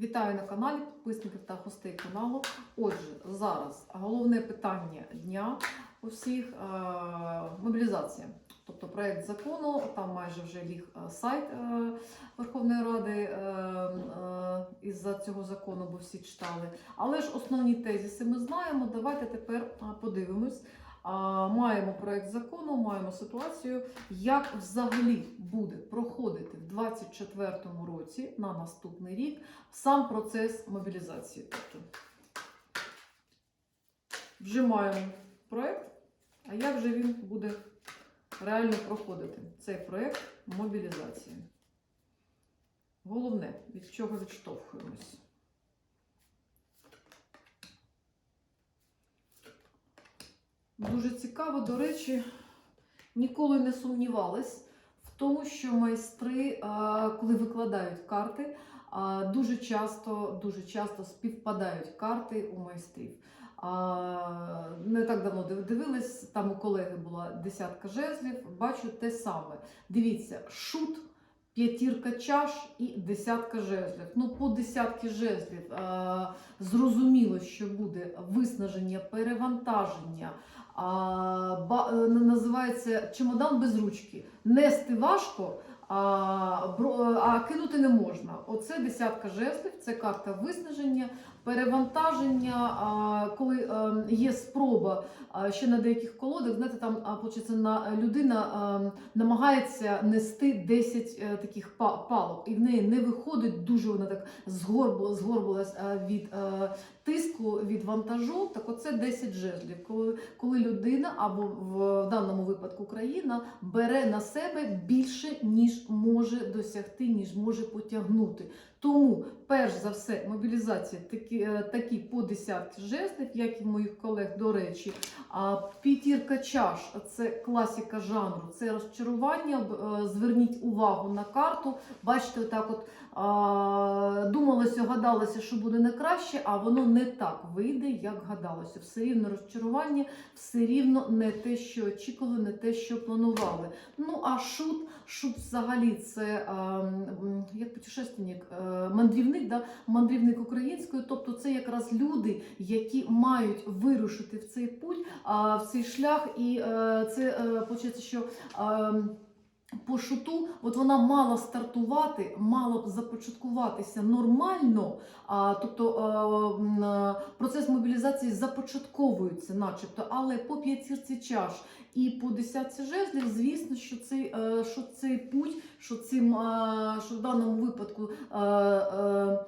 Вітаю на каналі підписників та гостей каналу. Отже, зараз головне питання дня у всіх е, мобілізація. Тобто проект закону, там майже вже ліг е, сайт е, Верховної Ради із-за цього закону, бо всі читали. Але ж основні тезиси ми знаємо. Давайте тепер подивимось. Маємо проект закону, маємо ситуацію, як взагалі буде проходити в 2024 році на наступний рік сам процес мобілізації. Тобто вже маємо проект, а як же він буде реально проходити цей проект мобілізації? Головне, від чого відштовхуємось. Дуже цікаво, до речі, ніколи не сумнівалась в тому, що майстри, коли викладають карти, дуже часто, дуже часто співпадають карти у майстрів. Не так давно дивилась, там у колеги була десятка жезлів, бачу те саме. Дивіться, шут, п'ятірка чаш і десятка жезлів. Ну, по десятки жезлів а, зрозуміло, що буде виснаження, перевантаження. А, ба, е, називається чемодан без ручки. Нести важко, а, а кинути не можна. Оце десятка жезлів, це карта виснаження, перевантаження. А, коли е, є спроба а, ще на деяких колодах, знаєте, там а, на людина а, намагається нести 10 е, таких палок, і в неї не виходить дуже вона так згорбла, згорбилась а, від е, тиску, від вантажу. Так, оце 10 жезлів. Коли коли людина або в даному випадку країна бере на себе більше, ніж може досягти, ніж може потягнути. Тому, перш за все, мобілізація такі, е, такі по десятки жестів, як і моїх колег, до речі. П'ятірка чаш це класіка жанру, це розчарування. Е, Зверніть увагу на карту. Бачите, отак от думалося, гадалося, що буде не краще, а воно не так вийде, як гадалося. Все рівно розчарування, все рівно не те, що очікували, не те, що планували. Ну а шут, шут взагалі це як путешественник, е, мандрівник, да? мандрівник українською. Тобто це якраз люди, які мають вирушити в цей путь, в цей шлях, і е, це е, почується, що. Е, по шуту, от вона мала стартувати, мала б започаткуватися нормально, а, тобто е, м, е, процес мобілізації започатковується, начебто, але по п'ятірці чаш і по десятці жезлів, звісно, що цей, е, що цей путь, що, цим, е, що в даному випадку е, е,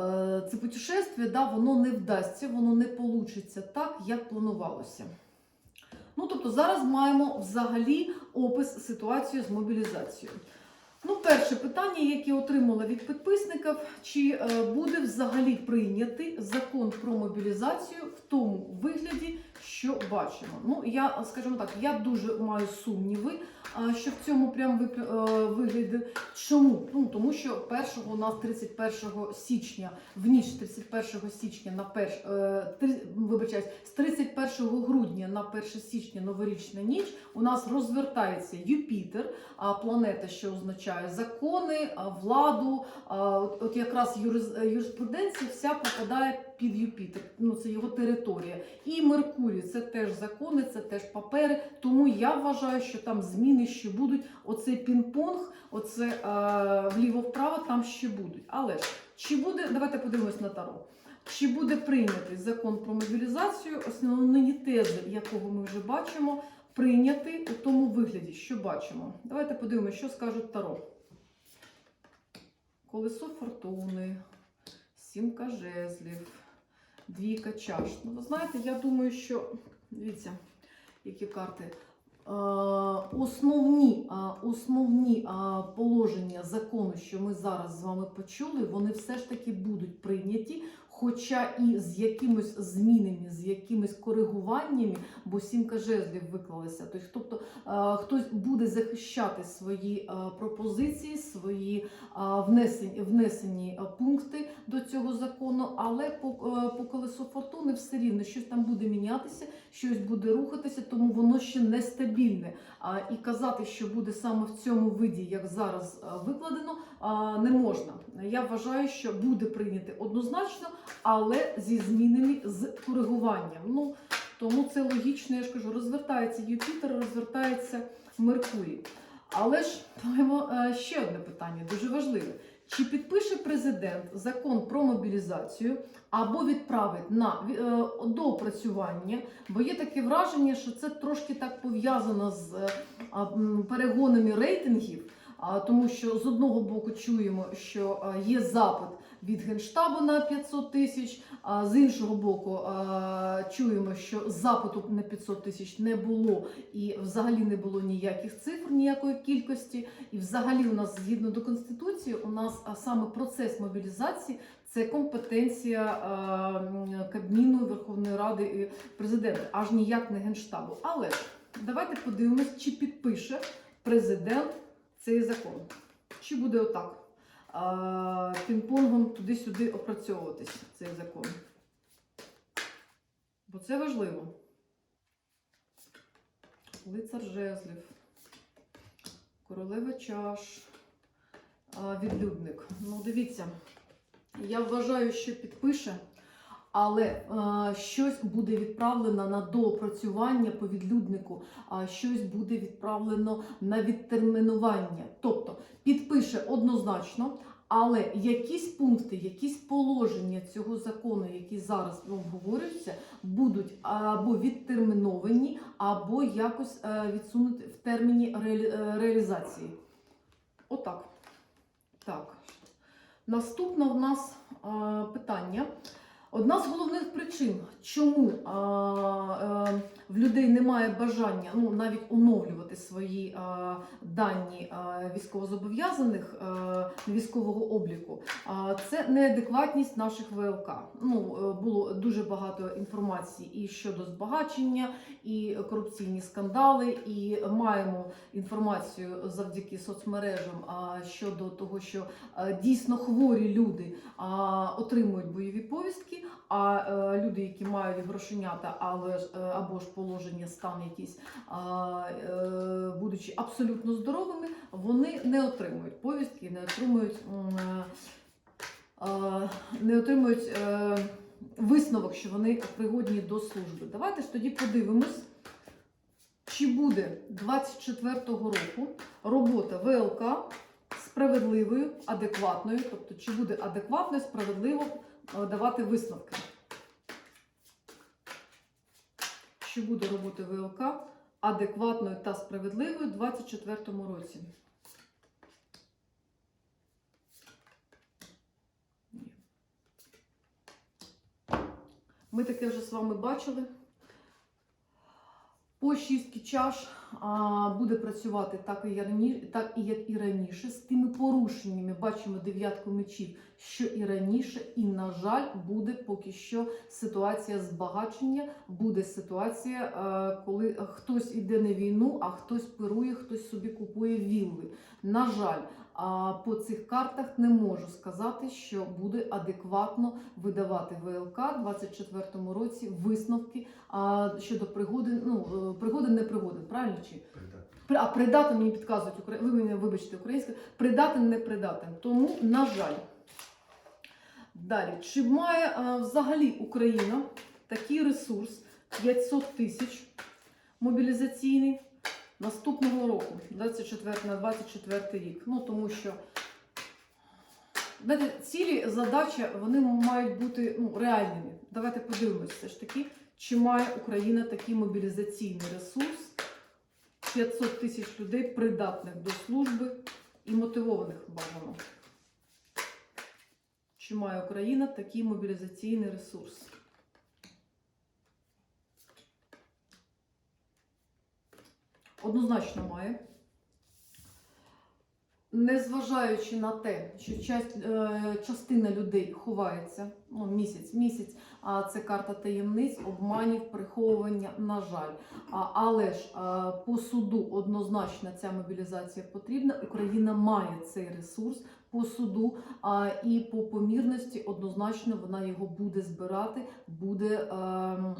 е, це путешествие, да, воно не вдасться, воно не получиться так, як планувалося. Ну, тобто зараз маємо взагалі опис ситуації з мобілізацією. Ну, перше питання, яке отримала від підписників, чи е, буде взагалі прийнятий закон про мобілізацію в тому вигляді, що бачимо. Ну, я, скажімо так, я дуже маю сумніви, що в цьому прям е, вигляді. Чому? Ну, тому що першого у нас 31 січня, в ніч 31 січня на перш, е, вибачаюсь, з 31 грудня на 1 січня новорічна ніч у нас розвертається Юпітер, а планета, що означає закони, владу. От, якраз юриспруденція вся попадає під Юпітер. Ну це його територія. І Меркурій це теж закони, це теж папери. Тому я вважаю, що там зміни ще будуть. Оцей пінг-понг, оце е, вліво-вправо, там ще будуть. Але чи буде, давайте подивимось на таро. Чи буде прийнятий закон про мобілізацію, основні тези, якого ми вже бачимо, прийнятий у тому вигляді, що бачимо. Давайте подивимося, що скажуть Таро. Колесо фортуни, сімка жезлів, двійка чаш. Ну, ви знаєте, я думаю, що дивіться, які карти. Е, Основні, е, основні е, положення закону, що ми зараз з вами почули, вони все ж таки будуть прийняті. Хоча і з якимось змінами, з якимись коригуваннями, бо сімка жезлів виклалася. Тобто, тобто е, хтось буде захищати свої е, пропозиції, свої е, внесені, внесені пункти до цього закону, але по, по колесу фортуни все рівно щось там буде мінятися, щось буде рухатися, тому воно ще нестабільне. І казати, що буде саме в цьому виді, як зараз викладено, не можна. Я вважаю, що буде прийняти однозначно, але зі змінами з коригуванням. Ну тому це логічно. Я ж кажу, розвертається Юпітер, розвертається Меркурій. Але ж маємо е, ще одне питання, дуже важливе. Чи підпише президент закон про мобілізацію або відправить на е, доопрацювання? Бо є таке враження, що це трошки так пов'язано з е, перегонами рейтингів, тому що з одного боку чуємо, що є запит від генштабу на 500 тисяч, а з іншого боку чуємо, що запиту на 500 тисяч не було і взагалі не було ніяких цифр, ніякої кількості. І взагалі у нас згідно до конституції, у нас саме процес мобілізації. Це компетенція а, Кабміну, Верховної Ради і президента, аж ніяк не генштабу. Але давайте подивимось, чи підпише президент цей закон. Чи буде отак пінг-понгом туди-сюди опрацьовуватись цей закон? Бо це важливо. Лицар жезлів, королева чаш, відлюдник. Ну, дивіться, я вважаю, що підпише. Але е, щось буде відправлено на доопрацювання по відлюднику, а щось буде відправлено на відтермінування. Тобто підпише однозначно, але якісь пункти, якісь положення цього закону, які зараз обговорюються, будуть або відтерміновані, або якось е, відсунути в терміні е, реалізації. Отак. Так. Наступне в нас е, питання. Одна з головних причин, чому а, е, в людей немає бажання ну, навіть оновлювати свої а, дані а, військовозобов'язаних а, військового обліку, а, це неадекватність наших ВЛК. Ну, е, було дуже багато інформації і щодо збагачення, і корупційні скандали, і маємо інформацію завдяки соцмережам а, щодо того, що е, дійсно хворі люди а, отримують бойові повістки, а е, люди, які мають грошенята, але ж, е, або ж положення стан якийсь, а, е, будучи абсолютно здоровими, вони не отримують повістки, не отримують, не отримують висновок, що вони пригодні до служби. Давайте ж тоді подивимось. Чи буде 24-го року робота ВЛК справедливою, адекватною, тобто чи буде адекватно справедливо давати висновки? Чи буде робота ВЛК адекватною та справедливою у 24-му році? Ми таке вже з вами бачили. По шістки чаш а, буде працювати так і, так і як і раніше. З тими порушеннями бачимо дев'ятку мечів, що і раніше, і, на жаль, буде поки що ситуація збагачення, буде ситуація, е, коли хтось іде на війну, а хтось пирує, хтось собі купує вілли. На жаль, а по цих картах не можу сказати, що буде адекватно видавати ВЛК у 24-му році висновки щодо пригоди, ну е, пригоди не пригоди, правильно чи а придатен мені підказують ви мене вибачте українською, придатен не придатен. Тому, на жаль. Далі, чи має е, взагалі Україна такий ресурс 500 тисяч мобілізаційний наступного року, 24 на 24 рік? Ну тому що знаєте, цілі задачі вони мають бути ну, реальними. Давайте подивимося все ж таки, чи має Україна такий мобілізаційний ресурс 500 тисяч людей, придатних до служби і мотивованих бажано. Чи має Україна такий мобілізаційний ресурс? Однозначно має. Незважаючи на те, що е, частина людей ховається ну, місяць, місяць, а це карта таємниць, обманів, приховування, на жаль. Але ж е, по суду однозначно ця мобілізація потрібна. Україна має цей ресурс по суду, а, і по помірності однозначно вона його буде збирати, буде ем,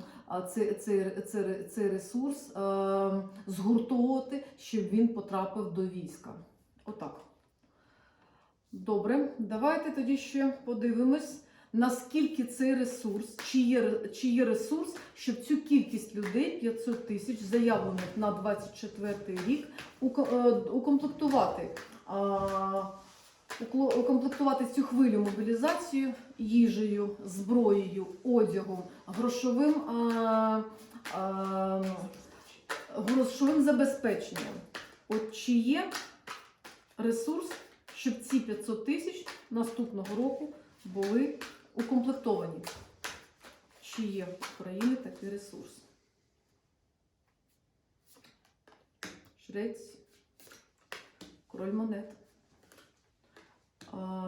цей, цей, цей, цей ресурс ем, згуртовувати, щоб він потрапив до війська. Отак. Добре, давайте тоді ще подивимось, наскільки цей ресурс, чи є, чи є ресурс, щоб цю кількість людей, 500 тисяч, заявлених на 24 рік, е, укомплектувати. Укомплектувати цю хвилю мобілізацію їжею, зброєю, одягом, грошовим, а, а, грошовим забезпеченням. От чи є ресурс, щоб ці 500 тисяч наступного року були укомплектовані? Чи є в Україні такий ресурс? Шрець, король монет.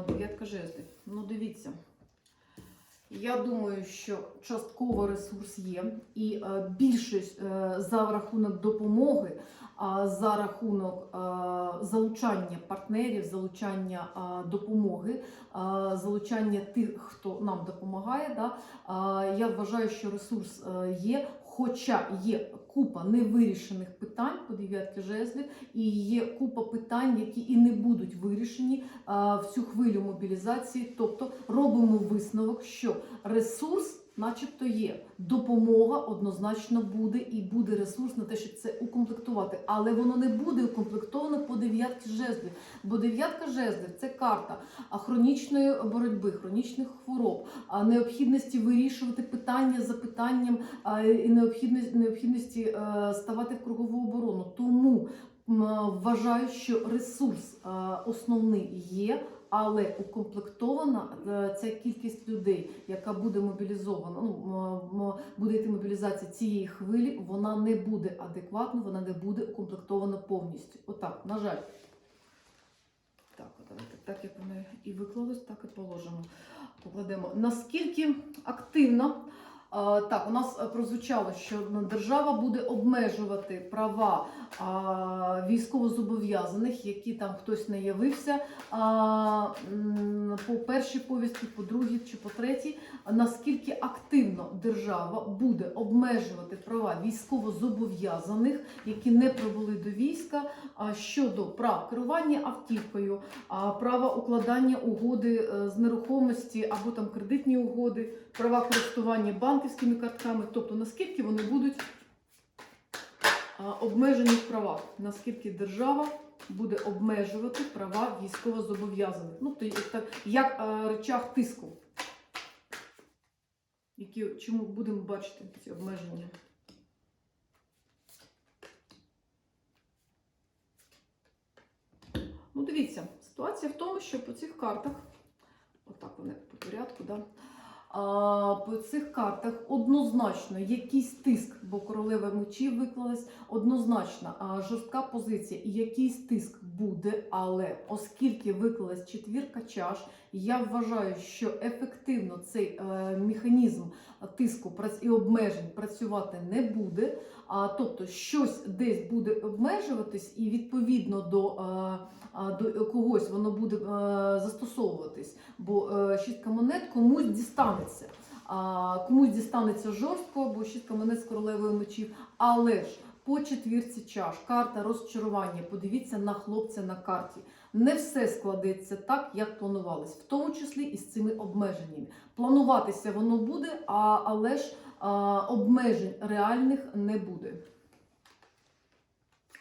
Дев'ятка жезлів. Ну, дивіться. Я думаю, що частково ресурс є, і е, більшість е, за рахунок допомоги, за рахунок е, залучання партнерів, залучання допомоги, залучання тих, хто нам допомагає. Я вважаю, що ресурс є. Хоча є купа невирішених питань по дев'ятки жезлів, і є купа питань, які і не будуть вирішені в цю хвилю мобілізації. Тобто робимо висновок, що ресурс, начебто, є. Допомога однозначно буде і буде ресурс на те, щоб це укомплектувати. Але воно не буде укомплектовано по дев'ятки жезлів. Бо дев'ятка жезлів це карта хронічної боротьби, хронічних хвороб, необхідності вирішувати питання за питанням і необхідності, необхідності ставати в кругову оборону. Тому вважаю, що ресурс е, основний є. Але укомплектована е, ця кількість людей, яка буде мобілізована, ну буде йти мобілізація цієї хвилі, вона не буде адекватно, вона не буде укомплектована повністю. Отак, на жаль. Так, давайте так як воно і виклалось, так і положимо. Покладемо. Наскільки активно так, у нас е, прозвучало, що держава буде обмежувати права військовозобов'язаних, які там хтось не явився по першій повістці, по другій чи по третій. Наскільки активно держава буде обмежувати права військовозобов'язаних, які не прибули до війська, щодо прав керування автівкою, права укладання угоди е, з нерухомості або там кредитні угоди, права користування банківськими картками, тобто наскільки вони будуть обмежені в правах, наскільки держава буде обмежувати права військовозобов'язаних. Ну, як- речах тиску, які чому будемо бачити ці обмеження. Ну, дивіться, ситуація в тому, що по цих картах, отак вони по порядку, да? По цих картах однозначно якийсь тиск, бо королева мечів виклалась, однозначно жорстка позиція і якийсь тиск буде, але оскільки виклалась четвірка чаш, я вважаю, що ефективно цей е, механізм тиску і обмежень працювати не буде. Тобто щось десь буде обмежуватись, і відповідно до, до когось воно буде е, застосовуватись. Бо е, шістка монет комусь дістанеться. Комусь дістанеться жорстко, бо шістка монет з королевою мечів. Але ж по четвірці чаш, карта розчарування. Подивіться на хлопця на карті. Не все складеться так, як планувалось, в тому числі і з цими обмеженнями. Плануватися воно буде, а, але ж обмежень реальних не буде.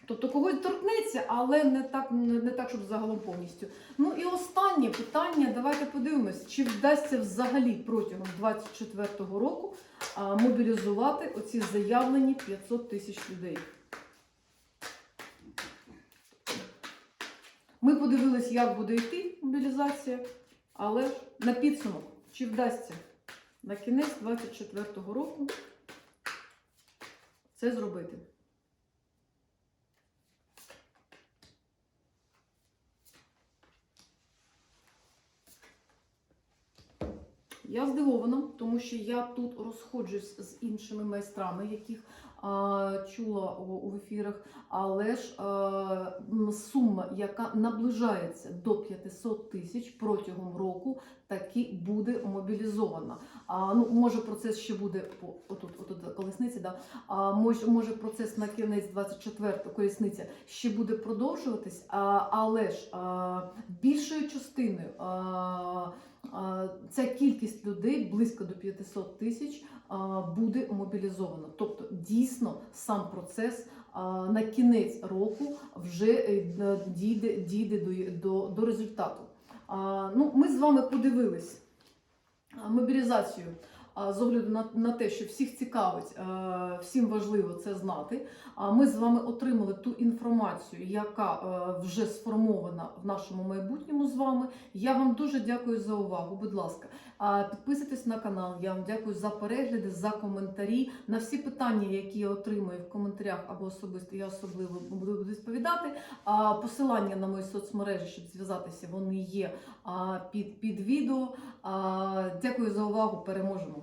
Тобто когось торкнеться, але не так, не, так, щоб загалом повністю. Ну і останнє питання. Давайте подивимось, чи вдасться взагалі протягом 2024 року мобілізувати оці заявлені 500 тисяч людей. Ми подивились, як буде йти мобілізація, але на підсумок, чи вдасться на кінець 24-го року це зробити. Я здивована, тому що я тут розходжусь з іншими майстрами, яких чула у, ефірах, але ж сума, яка наближається до 500 тисяч протягом року, таки буде мобілізована. Ну, може, процес ще буде по отут, отут колесниці, да? а, може, може процес на кінець 24 колісниця ще буде продовжуватись, але ж а, більшою частиною. Ця кількість людей близько до 500 тисяч буде мобілізовано. Тобто, дійсно, сам процес на кінець року вже е, дійде, дійде до, до, результату. Ну, ми з вами подивились мобілізацію з огляду на, на те, що всіх цікавить, е, всім важливо це знати. А ми з вами отримали ту інформацію, яка е, вже сформована в нашому майбутньому з вами. Я вам дуже дякую за увагу. Будь ласка, підписуйтесь на канал. Я вам дякую за перегляди, за коментарі. На всі питання, які я отримую в коментарях або особисто, я особливо буду відповідати. Посилання на мої соцмережі, щоб зв'язатися, вони є під, під відео. Дякую за увагу. Переможемо!